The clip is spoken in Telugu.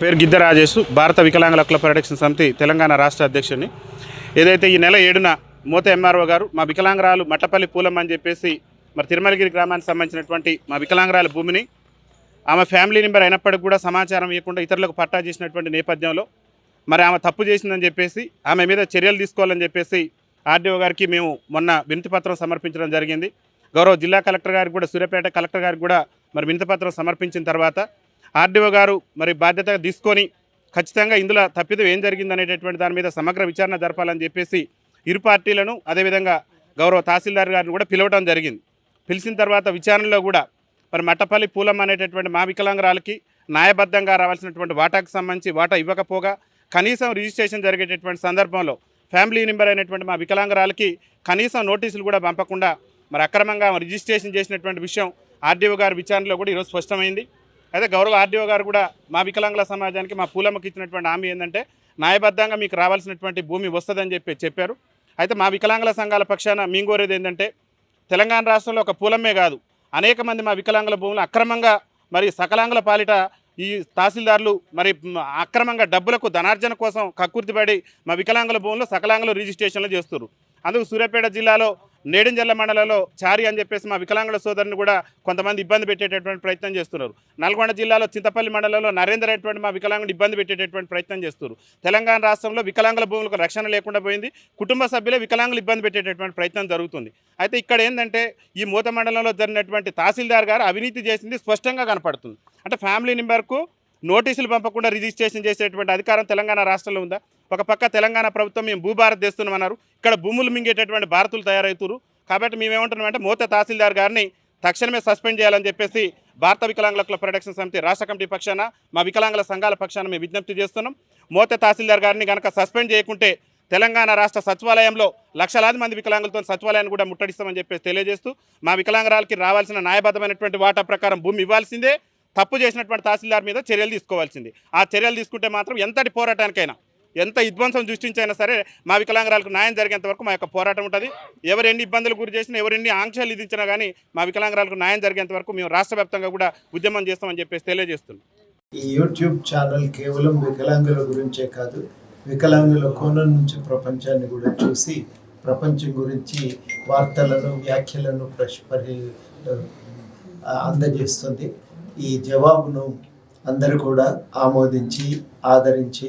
పేరు గిద్ద రాజేష్ భారత వికలాంగుల హక్కుల పరిరక్షణ సమితి తెలంగాణ రాష్ట్ర అధ్యక్షుడిని. ఏదైతే ఈ నెల ఏడున మూత ఎంఆర్ఓ గారు మా వికలాంగురాలు మట్టపల్లి పూలం అని చెప్పేసి మరి తిరుమలగిరి గ్రామానికి సంబంధించినటువంటి మా వికలాంగురాల భూమిని ఆమె ఫ్యామిలీ మెంబర్ అయినప్పటికీ కూడా సమాచారం ఇవ్వకుండా ఇతరులకు పట్టా చేసినటువంటి నేపథ్యంలో మరి ఆమె తప్పు చేసిందని చెప్పేసి ఆమె మీద చర్యలు తీసుకోవాలని చెప్పేసి ఆర్డీఓ గారికి మేము మొన్న వినతిపత్రం సమర్పించడం జరిగింది. గౌరవ జిల్లా కలెక్టర్ గారికి కూడా సూర్యాపేట కలెక్టర్ గారికి కూడా మరి వినతిపత్రం సమర్పించిన తర్వాత ఆర్డీఓ గారు మరి బాధ్యత తీసుకొని ఖచ్చితంగా ఇందులో తప్పిదం ఏం జరిగింది అనేటటువంటి దాని మీద సమగ్ర విచారణ జరపాలని చెప్పేసి ఇరు పార్టీలను అదేవిధంగా గౌరవ తహసీల్దార్ గారిని కూడా పిలవడం జరిగింది. పిలిచిన తర్వాత విచారణలో కూడా మరి మట్టపల్లి పూలమ్మ అనేటటువంటి మా వికలాంగురాలకి న్యాయబద్ధంగా రావాల్సినటువంటి వాటాకు సంబంధించి వాటా ఇవ్వకపోగా కనీసం రిజిస్ట్రేషన్ జరిగేటటువంటి సందర్భంలో ఫ్యామిలీ మెంబర్ అయినటువంటి మా వికలాంగురాలకి కనీసం నోటీసులు కూడా పంపకుండా మరి అక్రమంగా రిజిస్ట్రేషన్ చేసినటువంటి విషయం ఆర్డీఓ గారి విచారణలో కూడా ఈరోజు స్పష్టమైంది. అయితే గౌరవ ఆర్డీఓ గారు కూడా మా వికలాంగుల సమాజానికి మా పూలమ్మకి ఇచ్చినటువంటి హామీ ఏంటంటే న్యాయబద్ధంగా మీకు రావాల్సినటువంటి భూమి వస్తుందని చెప్పి చెప్పారు. అయితే మా వికలాంగుల సంఘాల పక్షాన మేము కోరేది ఏంటంటే తెలంగాణ రాష్ట్రంలో ఒక పూలమ్మే కాదు అనేక మంది మా వికలాంగుల భూములు అక్రమంగా మరి సకలాంగుల పాలిట ఈ తహసీల్దార్లు మరి అక్రమంగా డబ్బులకు ధనార్జన కోసం కక్కుర్తిపడి మా వికలాంగుల భూములు సకలాంగుల రిజిస్ట్రేషన్లు చేస్తున్నారు అందుకు సూర్యాపేట జిల్లాలో నేడంజల్ల మండలంలో చారి అని చెప్పేసి మా వికలాంగుల సోదరుని కూడా కొంతమంది ఇబ్బంది పెట్టేటటువంటి ప్రయత్నం చేస్తున్నారు. నల్గొండ జిల్లాలో చింతపల్లి మండలంలో నరేందర్ అటువంటి మా వికలాంగుడు ఇబ్బంది పెట్టేటటువంటి ప్రయత్నం చేస్తున్నారు. తెలంగాణ రాష్ట్రంలో వికలాంగుల భూములకు రక్షణ లేకుండా పోయింది. కుటుంబ సభ్యులే వికలాంగులు ఇబ్బంది పెట్టేటటువంటి ప్రయత్నం జరుగుతుంది. అయితే ఇక్కడ ఏంటంటే ఈ మూత మండలంలో జరిగినటువంటి తహసీల్దార్ గారు అవినీతి చేసింది స్పష్టంగా కనపడుతుంది. అంటే ఫ్యామిలీ మెంబర్కు నోటీసులు పంపకుండా రిజిస్ట్రేషన్ చేసేటువంటి అధికారం తెలంగాణ రాష్ట్రంలో ఉందా? ఒక పక్క తెలంగాణ ప్రభుత్వం మేము భూభారత్ తెస్తున్నామన్నారు ఇక్కడ భూములు మింగేటటువంటి భారతులు తయారవుతున్నారు కాబట్టి మేమేమంటున్నామంటే మోత తహసీల్దార్ గారిని తక్షణమే సస్పెండ్ చేయాలని చెప్పేసి భారత వికలాంగుల ప్రొటెక్షన్ పరిరక్షణ సమితి రాష్ట్ర కమిటీ పక్షాన మా వికలాంగుల సంఘాల పక్షాన మేము విజ్ఞప్తి చేస్తున్నాం. మోత తహసీల్దార్ గారిని కనుక సస్పెండ్ చేయకుంటే తెలంగాణ రాష్ట్ర సచివాలయంలో లక్షలాది మంది వికలాంగులతో సచివాలయాన్ని కూడా ముట్టడిస్తామని చెప్పేసి తెలియజేస్తూ మా వికలాంగరాలకి రావాల్సిన న్యాయబద్ధమైనటువంటి వాటా ప్రకారం భూమి ఇవ్వాల్సిందే. తప్పు చేసినటువంటి తహసీల్దార్ మీద చర్యలు తీసుకోవాల్సింది. ఆ చర్యలు తీసుకుంటే మాత్రం ఎంతటి పోరాటానికైనా ఎంత విధ్వంసం సృష్టించైనా సరే మా వికలాంగరాలకు న్యాయం జరిగేంత వరకు మా యొక్క పోరాటం ఉంటుంది. ఎవరు ఎన్ని ఇబ్బందులు గురి చేసినా ఎవరు ఎన్ని ఆంక్షలు విధించినా కానీ మా వికలాంగురాలకు న్యాయం జరిగేంత వరకు మేము రాష్ట్ర కూడా ఉద్యమం చేస్తామని చెప్పేసి తెలియజేస్తున్నాం. ఈ యూట్యూబ్ ఛానల్ కేవలం వికలాంగుల గురించే కాదు వికలాంగుల కోణం నుంచి ప్రపంచాన్ని కూడా చూసి ప్రపంచం గురించి వార్తలను వ్యాఖ్యలను ప్రశ్ పరి అందజేస్తుంది. ఈ జవాబును అందరూ కూడా ఆమోదించి ఆదరించి